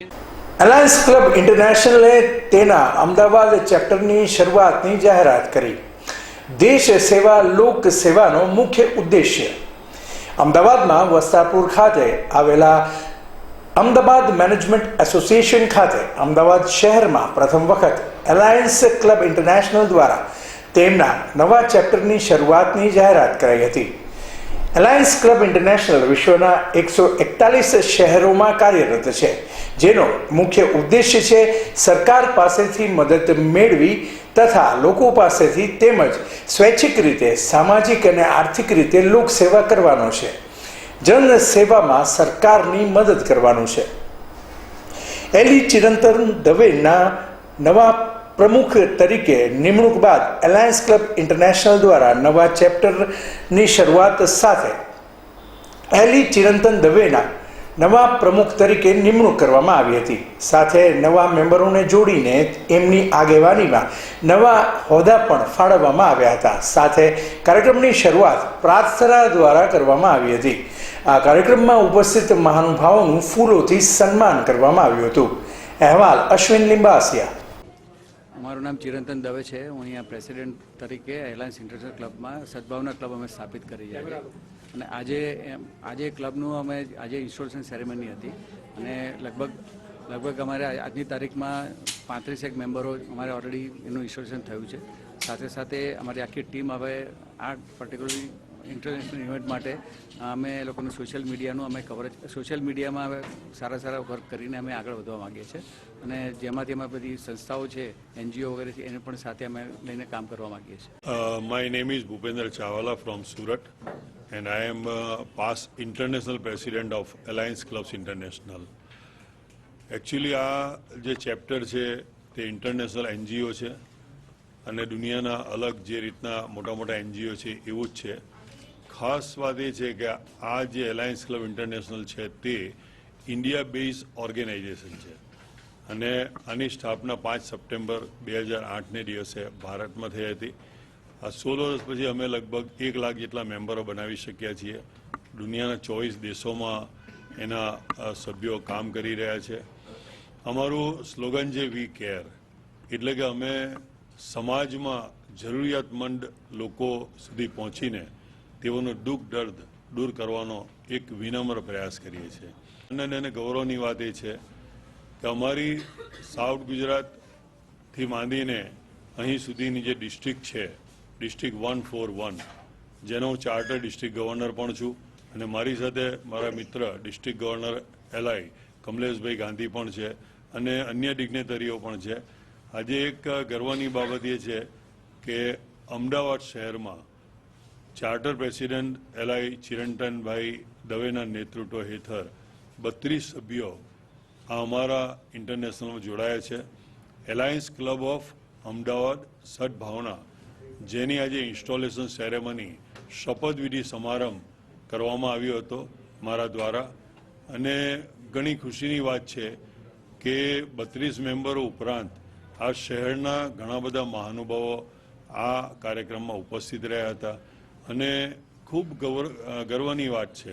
Alliance club ઇન્ટરનેશનલે તેના અમદાવાદ ચેપ્ટરની શરૂઆતની જાહેરાત કરી. દેશ સેવા, લોક સેવાનો મુખ્ય ઉદ્દેશ્ય. અમદાવાદમાં વસ્તાપુર ખાતે આવેલા અમદાવાદ મેનેજમેન્ટ એસોસિએશન ખાતે અમદાવાદ શહેરમાં પ્રથમ વખત એલાયન્સ ક્લબ ઇન્ટરનેશનલ દ્વારા તેમના નવા ચેપ્ટરની શરૂઆતની જાહેરાત કરાઈ હતી. એલાયન્સ ક્લબ ઇન્ટરનેશનલ વિશ્વના એકસો એકતાલીસ શહેરોમાં કાર્યરત છે. જેનો મુખ્ય ઉદ્દેશ્ય છે સરકાર પાસેથી મદદ મેળવી તથા લોકો પાસેથી તેમજ સ્વૈચ્છિક રીતે, સામાજિક અને આર્થિક રીતે લોકસેવા કરવાનો છે. જન સેવામાં સરકારની મદદ કરવાનું છે. એલી ચિરંતન દવેના નવા પ્રમુખ તરીકે નિમણૂક બાદ એલાયન્સ ક્લબ ઇન્ટરનેશનલ દ્વારા નવા ચેપ્ટરની શરૂઆત સાથે એલી ચિરંતન દવેના નવા પ્રમુખ તરીકે નિમણૂક કરવામાં આવી હતી. સાથે નવા મેમ્બરોને જોડીને એમની આગેવાનીમાં નવા હોદ્દા પણ ફાળવવામાં આવ્યા હતા. સાથે કાર્યક્રમની શરૂઆત પ્રાર્થના દ્વારા કરવામાં આવી હતી. આ કાર્યક્રમમાં ઉપસ્થિત મહાનુભાવોનું ફૂલોથી સન્માન કરવામાં આવ્યું હતું. અહેવાલ અશ્વિન લિંબાસિયા. મારું નામ ચિરંતન દવે છે. હું અહીંયા પ્રેસિડેન્ટ તરીકે એલાયન્સ ઇન્ટરનેશનલ ક્લબમાં સદભાવના ક્લબ અમે સ્થાપિત કરી છે. અને આજે આજે ક્લબનું અમે, આજે ઇન્સ્ટોલેશન સેરેમની હતી. અને લગભગ લગભગ અમારે આજની તારીખમાં પાંત્રીસેક મેમ્બરો અમારે ઓલરેડી એનું ઇન્સ્ટોલેશન થયું છે. સાથે સાથે અમારી આખી ટીમ હવે આ પર્ટિક્યુલરલી ઇન્ટરનેશનલ ઇવેન્ટ માટે, અમે લોકોનું સોશિયલ મીડિયાનું અમે કવરેજ સોશિયલ મીડિયામાં અમે સારા સારા વર્ક કરીને અમે આગળ વધવા માગીએ છીએ. અને જેમાંથી અમે બધી સંસ્થાઓ છે એનજીઓ વગેરે છે, એને પણ સાથે અમે લઈને કામ કરવા માગીએ છીએ. My name is Bhupendra Chawala from Surat and I am past international president of alliance clubs international actually આ જે ચેપ્ટર છે, તે ઇન્ટરનેશનલ એનજીઓ છે, અને દુનિયાના અલગ જે રીતના મોટા મોટા એનજીઓ છે, એવું જ છે. ખાસ વાત એ છે કે આ જે એલાયન્સ ક્લબ ઇન્ટરનેશનલ છે તે ઇન્ડિયા બેઝ ઓર્ગેનાઇઝેશન છે. અને આની સ્થાપના પાંચ સપ્ટેમ્બર બે હજાર આઠને દિવસે ભારતમાં થઈ હતી. આ સોળ વર્ષ પછી અમે લગભગ એક લાખ જેટલા મેમ્બરો બનાવી શક્યા છીએ. દુનિયાના ચોવીસ દેશોમાં એના સભ્યો કામ કરી રહ્યા છે. અમારું સ્લોગન છે વી કેર એટલે કે અમે સમાજમાં જરૂરિયાતમંદ લોકો સુધી પહોંચીને તેઓનું દુઃખ, દર્દ દૂર કરવાનો એક વિનમ્ર પ્રયાસ કરીએ છીએ. આનંદ અને ગૌરવની વાત એ છે કે અમારી સાઉથ ગુજરાતથી માંડીને અહીં સુધીની જે ડિસ્ટ્રિક્ટ છે, ડિસ્ટ્રિક્ટ વન ફોર વન, જેનો હું ચાર્ટર ડિસ્ટ્રિક્ટ ગવર્નર પણ છું અને મારી સાથે મારા મિત્ર district governor LI Kamleshbhai Gandhi પણ છે અને અન્ય ડિગ્નેટરીઓ પણ છે. આજે એક ગર્વની બાબત એ છે કે અમદાવાદ શહેરમાં ચાર્ટર પ્રેસિડેન્ટ એલઆઈ ચિરંટનભાઈ દવેના નેતૃત્વ હેઠળ બત્રીસ સભ્યો આ અમારા ઇન્ટરનેશનલમાં જોડાયા છે. Alliance club of Ahmedabad Sadbhavana જેની આજે ઇન્સ્ટોલેશન સેરેમની શપથવિધિ સમારંભ કરવામાં આવ્યો હતો મારા દ્વારા. અને ઘણી ખુશીની વાત છે કે બત્રીસ મેમ્બરો ઉપરાંત આ શહેરના ઘણા બધા મહાનુભાવો આ કાર્યક્રમમાં ઉપસ્થિત રહ્યા હતા. અને ખૂબ ગૌર ગર્વની વાત છે.